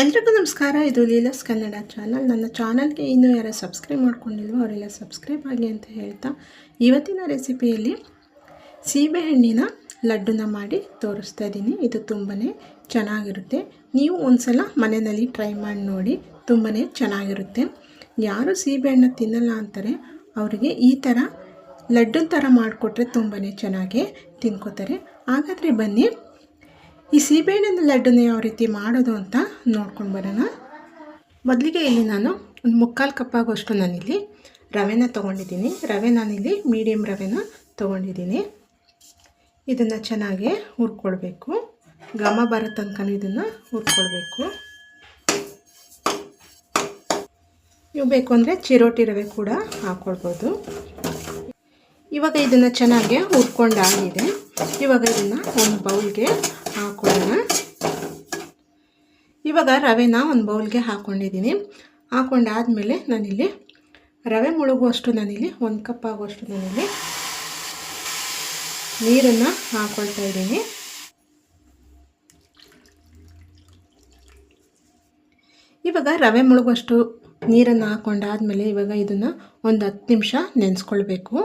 ಎಲ್ರಿಗೂ ನಮಸ್ಕಾರ, ಇದು ಲೀಲಸ್ ಕನ್ನಡ ಚಾನಲ್. ನನ್ನ ಚಾನಲ್ಗೆ ಇನ್ನೂ ಯಾರು ಸಬ್ಸ್ಕ್ರೈಬ್ ಮಾಡ್ಕೊಂಡಿಲ್ವೋ ಅವರೆಲ್ಲ ಸಬ್ಸ್ಕ್ರೈಬ್ ಆಗಿ ಅಂತ ಹೇಳ್ತಾ ಇವತ್ತಿನ ರೆಸಿಪಿಯಲ್ಲಿ ಸೀಬೆಹಣ್ಣಿನ ಲಡ್ಡುನ ಮಾಡಿ ತೋರಿಸ್ತಾ ಇದ್ದೀನಿ. ಇದು ತುಂಬಾ ಚೆನ್ನಾಗಿರುತ್ತೆ. ನೀವು ಒಂದ್ಸಲ ಮನೆಯಲ್ಲಿ ಟ್ರೈ ಮಾಡಿ ನೋಡಿ ತುಂಬಾ ಚೆನ್ನಾಗಿರುತ್ತೆ. ಯಾರು ಸೀಬೆಹಣ್ಣು ತಿನ್ನಲ್ಲ ಅಂತಾರೆ, ಅವರಿಗೆ ಈ ಥರ ಲಡ್ಡು ಥರ ಮಾಡಿಕೊಟ್ರೆ ತುಂಬಾ ಚೆನ್ನಾಗಿ ತಿನ್ಕೋತಾರೆ. ಹಾಗಾದರೆ ಬನ್ನಿ. ಈ ಸೀಬೆಹಣ್ಣಿನ ಲಡ್ಡುನ ಯಾವ ರೀತಿ ಮಾಡೋದು ಅಂತ ನೋಡ್ಕೊಂಡು ಬರೋಣ. ಮೊದಲಿಗೆ ಇಲ್ಲಿ ನಾನು ಒಂದು ಮುಕ್ಕಾಲು ಕಪ್ಪಾಗುವಷ್ಟು ನಾನಿಲ್ಲಿ ರವೆನ ತೊಗೊಂಡಿದ್ದೀನಿ. ರವೆ ನಾನಿಲ್ಲಿ ಮೀಡಿಯಮ್ ರವೆನ ತೊಗೊಂಡಿದ್ದೀನಿ. ಇದನ್ನು ಚೆನ್ನಾಗಿ ಹುರ್ಕೊಳ್ಬೇಕು. ಘಮ ಬರೋ ತನಕ ಇದನ್ನು ಹುರ್ಕೊಳ್ಬೇಕು. ನೀವು ಬೇಕು ಅಂದರೆ ಚಿರೋಟಿ ರವೆ ಕೂಡ ಹಾಕ್ಕೊಳ್ಬೋದು ಇವಾಗ ಇದನ್ನು ಚೆನ್ನಾಗಿ ಹುರ್ಕೊಂಡಾಗಿದೆ ಇವಾಗ ಇದನ್ನು ಒಂದು ಬೌಲ್ಗೆ ಹಾಕೊಳ್ಳೋಣ. ಇವಾಗ ರವೆನ ಒಂದು ಬೌಲ್ಗೆ ಹಾಕ್ಕೊಂಡಿದ್ದೀನಿ ಹಾಕೊಂಡಾದಮೇಲೆ ನಾನಿಲ್ಲಿ ರವೆ ಮುಳುಗುವಷ್ಟು ನಾನಿಲ್ಲಿ, ಒಂದು ಕಪ್ ಆಗುವಷ್ಟು ನಾನಿಲ್ಲಿ ನೀರನ್ನು ಹಾಕ್ಕೊಳ್ತಾ ಇದ್ದೀನಿ. ಇವಾಗ ರವೆ ಮುಳುಗುವಷ್ಟು ನೀರನ್ನು ಹಾಕ್ಕೊಂಡಾದಮೇಲೆ ಇವಾಗ ಇದನ್ನು ಒಂದು ಹತ್ತು ನಿಮಿಷ ನೆನೆಸ್ಕೊಳ್ಬೇಕು.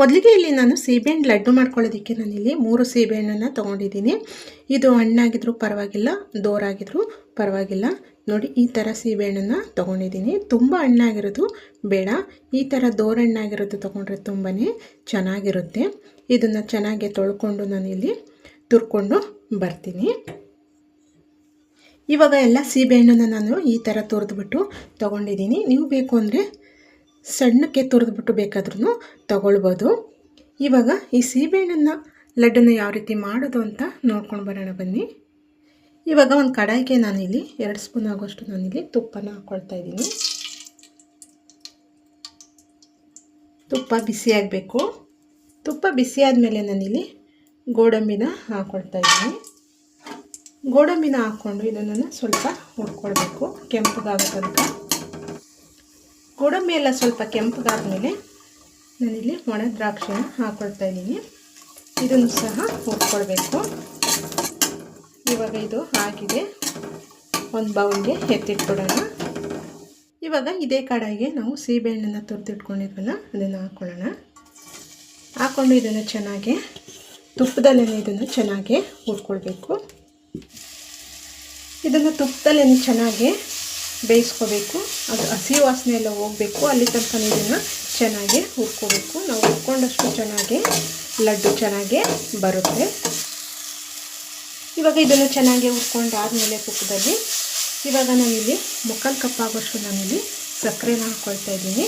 ಮೊದಲಿಗೆ ಇಲ್ಲಿ ನಾನು ಸೀಬೆಹಣ್ಣು ಲಡ್ಡು ಮಾಡ್ಕೊಳ್ಳೋದಕ್ಕೆ ನಾನಿಲ್ಲಿ ಮೂರು ಸೀಬೆಹಣ್ಣನ್ನು ತೊಗೊಂಡಿದ್ದೀನಿ. ಇದು ಹಣ್ಣಾಗಿದ್ರೂ ಪರವಾಗಿಲ್ಲ, ದೋರಾಗಿದ್ರೂ ಪರವಾಗಿಲ್ಲ. ನೋಡಿ, ಈ ಥರ ಸೀಬೆಹಣ್ಣನ್ನು ತೊಗೊಂಡಿದ್ದೀನಿ. ತುಂಬ ಹಣ್ಣಾಗಿರೋದು ಬೇಡ. ಈ ಥರ ದೋರಣ್ಣಾಗಿರೋದು ತೊಗೊಂಡ್ರೆ ತುಂಬಾ ಚೆನ್ನಾಗಿರುತ್ತೆ. ಇದನ್ನು ಚೆನ್ನಾಗಿ ತೊಳ್ಕೊಂಡು ನಾನಿಲ್ಲಿ ತುರ್ಕೊಂಡು ಬರ್ತೀನಿ. ಇವಾಗ ಎಲ್ಲ ಸೀಬೆಹಣ್ಣನ್ನು ನಾನು ಈ ಥರ ತುರಿದ್ಬಿಟ್ಟು ತೊಗೊಂಡಿದ್ದೀನಿ. ನೀವು ಬೇಕು ಅಂದರೆ ಸಣ್ಣಕ್ಕೆ ತುರಿದ್ಬಿಟ್ಟು ಬೇಕಾದ್ರೂ ತಗೊಳ್ಬೋದು. ಇವಾಗ ಈ ಸೀಬೆಹಣ್ಣನ್ನು ಲಡ್ಡನ್ನು ಯಾವ ರೀತಿ ಮಾಡೋದು ಅಂತ ನೋಡ್ಕೊಂಡು ಬರೋಣ ಬನ್ನಿ. ಇವಾಗ ಒಂದು ಕಡಾಯಿಗೆ ನಾನಿಲ್ಲಿ ಎರಡು ಸ್ಪೂನ್ ಆಗೋಷ್ಟು ನಾನಿಲ್ಲಿ ತುಪ್ಪನ ಹಾಕ್ಕೊಳ್ತಾ ಇದ್ದೀನಿ. ತುಪ್ಪ ಬಿಸಿ ಆಗಬೇಕು. ತುಪ್ಪ ಬಿಸಿ ಆದಮೇಲೆ ನಾನಿಲ್ಲಿ ಗೋಡಂಬಿನ ಹಾಕ್ಕೊಳ್ತಾ ಇದ್ದೀನಿ. ಗೋಡಂಬಿನ ಹಾಕ್ಕೊಂಡು ಇದನ್ನು ಸ್ವಲ್ಪ ಹುಡ್ಕೊಳ್ಬೇಕು ಕೆಂಪಗಾಗೋ ತನಕ ಗೋಡಂಬಿ ಎಲ್ಲ ಸ್ವಲ್ಪ ಕೆಂಪಗಾದ್ಮೇಲೆ ನಾನಿಲ್ಲಿ ಒಣ ದ್ರಾಕ್ಷಿನ ಹಾಕ್ಕೊಳ್ತಾ ಇದ್ದೀನಿ. ಇದನ್ನು ಸಹ ಹುರ್ಕೊಳ್ಬೇಕು. ಇವಾಗ ಇದು ಆಗಿದೆ. ಒಂದು ಬೌಲ್ಗೆ ಎತ್ತಿಟ್ಕೊಡೋಣ ಇವಾಗ ಇದೇ ಕಡಾಯಿಗೆ ನಾವು ಸೀಬೆಹಣ್ಣನ್ನು ತುರಿದಿಟ್ಕೊಂಡಿದ್ವಲ್ಲ ಅದನ್ನು ಹಾಕ್ಕೊಳ್ಳೋಣ ಹಾಕ್ಕೊಂಡು ಇದನ್ನು ಚೆನ್ನಾಗಿ, ತುಪ್ಪದಲ್ಲೇ ಇದನ್ನು ಚೆನ್ನಾಗಿ ಹುರ್ಕೊಳ್ಬೇಕು. ಇದನ್ನು ತುಪ್ಪದಲ್ಲೇ ಚೆನ್ನಾಗಿ ಬೇಯಿಸ್ಕೋಬೇಕು. ಅದು ಹಸಿ ವಾಸನೆ ಎಲ್ಲ ಹೋಗಬೇಕು. ಅಲ್ಲಿ ತನಕ ನೀರನ್ನು ಚೆನ್ನಾಗಿ ಹುರ್ಕೋಬೇಕು. ನಾವು ಹುರ್ಕೊಂಡಷ್ಟು ಚೆನ್ನಾಗಿ ಲಡ್ಡು ಚೆನ್ನಾಗಿ ಬರುತ್ತೆ. ಇವಾಗ ಇದನ್ನು ಚೆನ್ನಾಗಿ ಹುರ್ಕೊಂಡಾದಮೇಲೆ ತುಪ್ಪದಲ್ಲಿ ಇವಾಗ ನಾನಿಲ್ಲಿ ಮುಕ್ಕಲ್ ಕಪ್ಪಾಗೋಷ್ಟು ನಾನಿಲ್ಲಿ ಸಕ್ಕರೆನ ಹಾಕ್ಕೊಳ್ತಾ ಇದ್ದೀನಿ.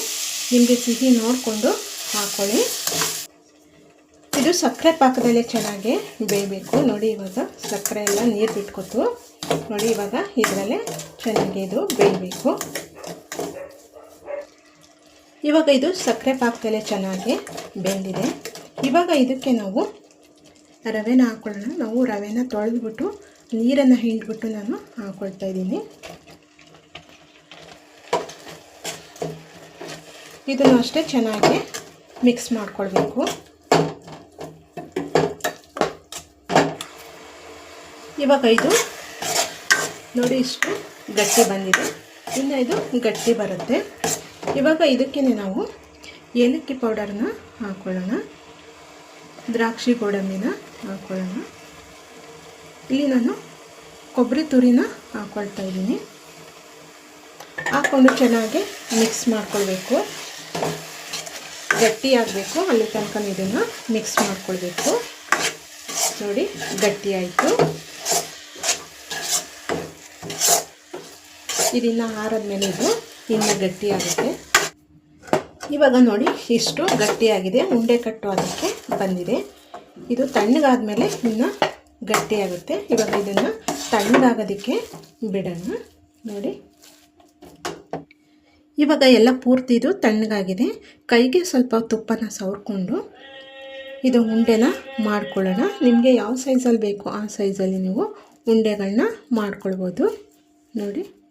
ನಿಮಗೆ ಸಿಹಿ ನೋಡಿಕೊಂಡು ಹಾಕ್ಕೊಳ್ಳಿ ಇದು ಸಕ್ಕರೆ ಪಾಕದಲ್ಲೇ ಚೆನ್ನಾಗಿ ಬೇಯಬೇಕು. ನೋಡಿ ಇವಾಗ ಸಕ್ಕರೆ ಎಲ್ಲ ನೀರು ಬಿಟ್ಕೊತು. ನೋಡಿ, ಇವಾಗ ಇದರಲ್ಲೇ ಚೆನ್ನಾಗಿ ಇದು ಬೇಯಬೇಕು. ಇವಾಗ ಇದು ಸಕ್ಕರೆ ಪಾಕದಲ್ಲೇ ಚೆನ್ನಾಗಿ ಬೆಂದಿದೆ. ಇವಾಗ ಇದಕ್ಕೆ ನಾವು ರವೆನ ಹಾಕ್ಕೊಳ್ಳೋಣ ನಾವು ರವೆನ ತೊಳೆದ್ಬಿಟ್ಟು ನೀರನ್ನು ಹಿಂಡ್ಬಿಟ್ಟು ನಾನು ಹಾಕ್ಕೊಳ್ತಾ ಇದ್ದೀನಿ. ಇದನ್ನು ಅಷ್ಟೇ ಚೆನ್ನಾಗಿ ಮಿಕ್ಸ್ ಮಾಡ್ಕೊಳ್ಬೇಕು. ಇವಾಗ ಇದು ನೋಡಿ ಇಷ್ಟು ಗಟ್ಟಿ ಬಂದಿದೆ. ಇನ್ನು ಇದು ಗಟ್ಟಿ ಬರುತ್ತೆ. ಇವಾಗ ಇದಕ್ಕೆ ನಾವು ಏಲಕ್ಕಿ ಪೌಡರ್ನ ಹಾಕ್ಕೊಳ್ಳೋಣ ದ್ರಾಕ್ಷಿ ಗೋಡಂಬಿನ ಹಾಕ್ಕೊಳ್ಳೋಣ ಇಲ್ಲಿ ನಾನು ಕೊಬ್ಬರಿ ತುರಿನ ಹಾಕ್ಕೊಳ್ತಾ ಇದ್ದೀನಿ. ಹಾಕ್ಕೊಂಡು ಚೆನ್ನಾಗಿ ಮಿಕ್ಸ್ ಮಾಡ್ಕೊಳ್ಬೇಕು. ಗಟ್ಟಿ ಆಗಬೇಕು, ಅಲ್ಲಿ ತನಕ ಇದನ್ನು ಮಿಕ್ಸ್ ಮಾಡ್ಕೊಳ್ಬೇಕು. ನೋಡಿ, ಗಟ್ಟಿ ಇದನ್ನು ಆರದ್ಮೇಲೆ ಇದು ಇನ್ನು ಗಟ್ಟಿಯಾಗುತ್ತೆ. ಇವಾಗ ನೋಡಿ ಇಷ್ಟು ಗಟ್ಟಿಯಾಗಿದೆ. ಉಂಡೆ ಕಟ್ಟು ಅದಕ್ಕೆ ಬಂದಿದೆ. ಇದು ತಣ್ಣಗಾದ್ಮೇಲೆ ಇನ್ನು ಗಟ್ಟಿಯಾಗುತ್ತೆ. ಇವಾಗ ಇದನ್ನು ತಣ್ಣಗಾಗೋದಕ್ಕೆ ಬಿಡೋಣ. ನೋಡಿ. ಇವಾಗ ಎಲ್ಲ ಪೂರ್ತಿ ಇದು ತಣ್ಣಗಾಗಿದೆ. ಕೈಗೆ ಸ್ವಲ್ಪ ತುಪ್ಪನ ಸವರ್ಕೊಂಡು ಇದು ಉಂಡೆನ ಮಾಡ್ಕೊಳ್ಳೋಣ. ನಿಮಗೆ ಯಾವ ಸೈಜಲ್ಲಿ ಬೇಕು ಆ ಸೈಜಲ್ಲಿ ನೀವು ಉಂಡೆಗಳನ್ನ ಮಾಡ್ಕೊಳ್ಬೋದು. ನೋಡಿ.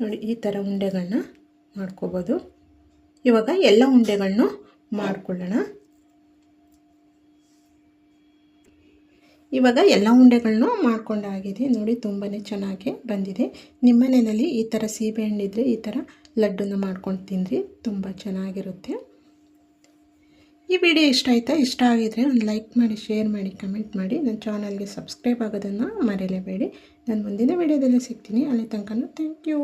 ನೋಡಿ, ಈ ಥರ ಉಂಡೆಗಳನ್ನ ಮಾಡ್ಕೋಬೋದು. ಇವಾಗ ಎಲ್ಲ ಉಂಡೆಗಳನ್ನು ಮಾಡ್ಕೊಳ್ಳೋಣ. ಇವಾಗ ಎಲ್ಲ ಉಂಡೆಗಳನ್ನು ಮಾಡ್ಕೊಂಡಾಗಿದೆ ನೋಡಿ ತುಂಬಾ ಚೆನ್ನಾಗಿ ಬಂದಿದೆ. ನಿಮ್ಮ ಮನೆಯಲ್ಲಿ ಈ ಥರ ಸೀಬೆಹಣ್ಣಿದ್ರೆ ಈ ಥರ ಲಡ್ಡುನ ಮಾಡ್ಕೊಂಡು ತಿನ್ನಿರಿ ತುಂಬ ಚೆನ್ನಾಗಿರುತ್ತೆ. ಈ ವಿಡಿಯೋ ಇಷ್ಟ ಆಯಿತಾ? ಇಷ್ಟ ಆಗಿದರೆ ಒಂದು ಲೈಕ್ ಮಾಡಿ, ಶೇರ್ ಮಾಡಿ, ಕಮೆಂಟ್ ಮಾಡಿ. ನನ್ನ ಚಾನಲ್ಗೆ ಸಬ್ಸ್ಕ್ರೈಬ್ ಆಗೋದನ್ನು ಮರೆಯಲೇಬೇಡಿ. ನಾನು ಮುಂದಿನ ವಿಡಿಯೋದಲ್ಲಿ ಸಿಗ್ತೀನಿ. ಅಲ್ಲಿ ತನಕ ಥ್ಯಾಂಕ್ ಯು.